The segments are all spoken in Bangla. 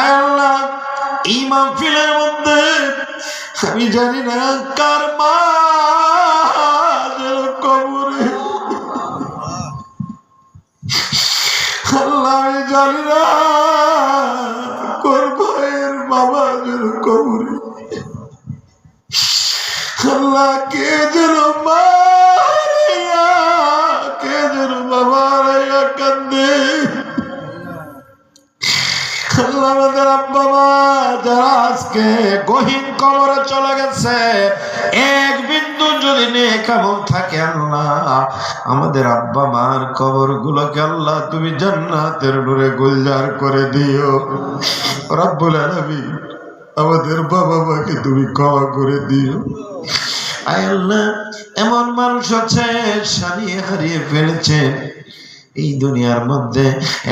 আয় আল্লাহ, এই মাহফিলের মধ্যে আমি জানি না কার মা কবরে। আল্লাহ, আমি জানি না কোন ভাইয়ের বাবা যেন কবরে। আল্লাহ, কে যেন মা কে যেন বাবা কান্দে আমাদের আব্বা আজকে চলে গেছে, এক থাকে আল্লাহ, আমাদের আব্বা মার কবর গুলোকে আল্লাহ তুমি জান্নাতের নূরে গুলজার করে দিও। রব্বুল আলামিন আমাদের বাবা মাকে তুমি ক্ষমা করে দিও। এমন মানুষ আছে, সারিয়ে হারিয়ে ফেলেছে। এই দুনিয়ার মধ্যে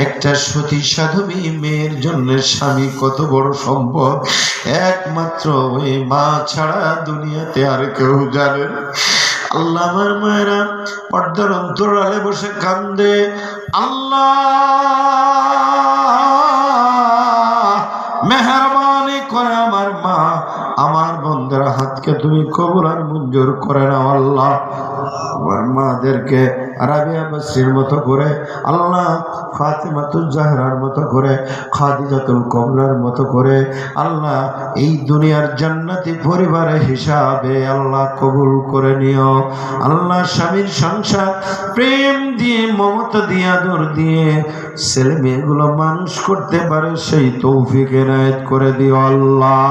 একটা সতী সাধবী মেয়ের জন্য স্বামী কত বড় সম্পদ একমাত্র ওই মা ছাড়া দুনিয়াতে আর কেউ জানে। আল্লাহ আমার মায়েরা পর্দার অন্তরালে বসে কান্দে, আল্লাহ বন্ধের হাতকে তুমি কবুল আর মঞ্জুর করে নাও আল্লাহ। আমার মাদেরকে রাবিয়া বাসির মতো করে, আল্লাহ ফাতেমাতুল জাহরার মতো করে, খাদিজাতুল কবরার মতো করে, আল্লাহ এই দুনিয়ার জান্নাতি পরিবারের হিসাবে আল্লাহ কবুল করে নিও। আল্লাহ স্বামীর সংসার প্রেম দিয়ে, মমতা দিয়ে, আদর দিয়ে, ছেলে মেয়েগুলো মানুষ করতে পারে সেই তৌফিক এনায়েত করে দিও আল্লাহ।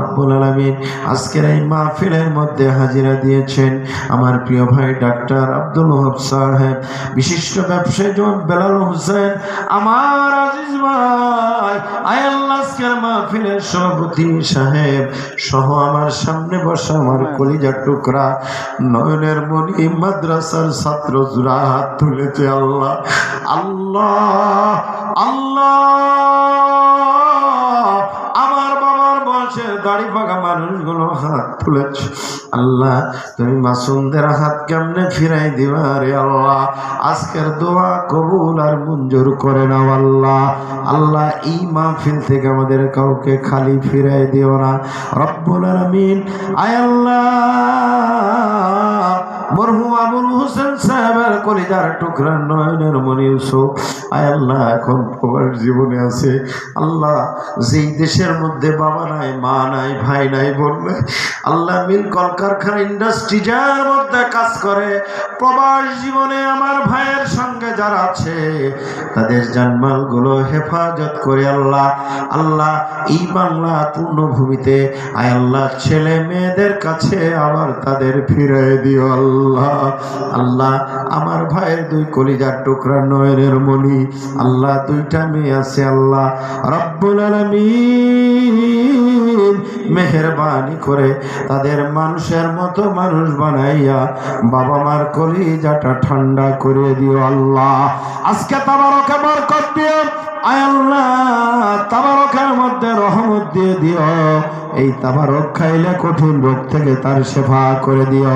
রব্বুল আলামিন আজকের এই মাহফিলের মধ্যে হাজিরা দিয়েছেন আমার প্রিয় ভাই ডাক্তার আব্দুল ওহাব সাহেব, বিশিষ্ট ব্যবসায়ী যেমন বেলাল হোসেন, আমার আজিজ ভাই আয়াল্লাহ মাহফিলের সভাপতি সাহেব সহ আমার সামনে বসা আমার কলিজার টুকরা, নয়নের মণি মাদ্রাসার ছাত্র জুরা হাত তুলেছে আল্লাহ আল্লাহ আল্লাহ। বাবার দাড়ি পাকা মানুষগুলো হাত তুলেছে। আল্লাহ, তুমি মাসুমদের হাত কেমনে ফিরাই দিবা রে আল্লাহ? আজকের দোয়া কবুল আর মঞ্জুর করে নাও আল্লাহ। আল্লাহ, এই মাহফিল থেকে আমাদের কাউকে খালি ফিরাই দিও না। রব্বুল আলমিন, আয় আল্লাহ! মরহুম আবুল হোসেন সাহেবের কলিজার টুকরা নয়নের মনি ইউসুফ। আয় আল্লাহ, এখন প্রবাস জীবনে আছে। আল্লাহ, যেই দেশের মধ্যে বাবা নাই, মা নাই, ভাই নাই নাই আল্লাহ মিল কলকারখানা ইন্ডাস্ট্রি যার মধ্যে কাজ করে, প্রবাস জীবনে আমার ভাইয়ের সঙ্গে যারা আছে, তাদের জানমালগুলো হেফাজত করে আল্লাহ। আল্লাহ, এই বাংলা পূর্ণভূমিতে, আয় আল্লাহ, ছেলে মেয়েদের কাছে আবার তাদের ফিরে দিও আল্লাহ। আল্লাহ আমার ভাইয়ের দুই কলিজার টুকরা নয়নের মনি আল্লাহ, দুইটা মেয়ে আছে, আল্লাহ, রব্বুল মেহরবানি করে তাদের মানুষের মতো মানুষ বানাইয়া বাবা মার কলিজাটা ঠান্ডা করে দিও, আল্লাহ। আজকে তাবারকে বরকত আয় আল্লাহ, তাবারকের মধ্যে রহমত দিয়ে দিও। এই তাবারক খাইলে কঠিন রোগ থেকে তার সেবা করে দিও।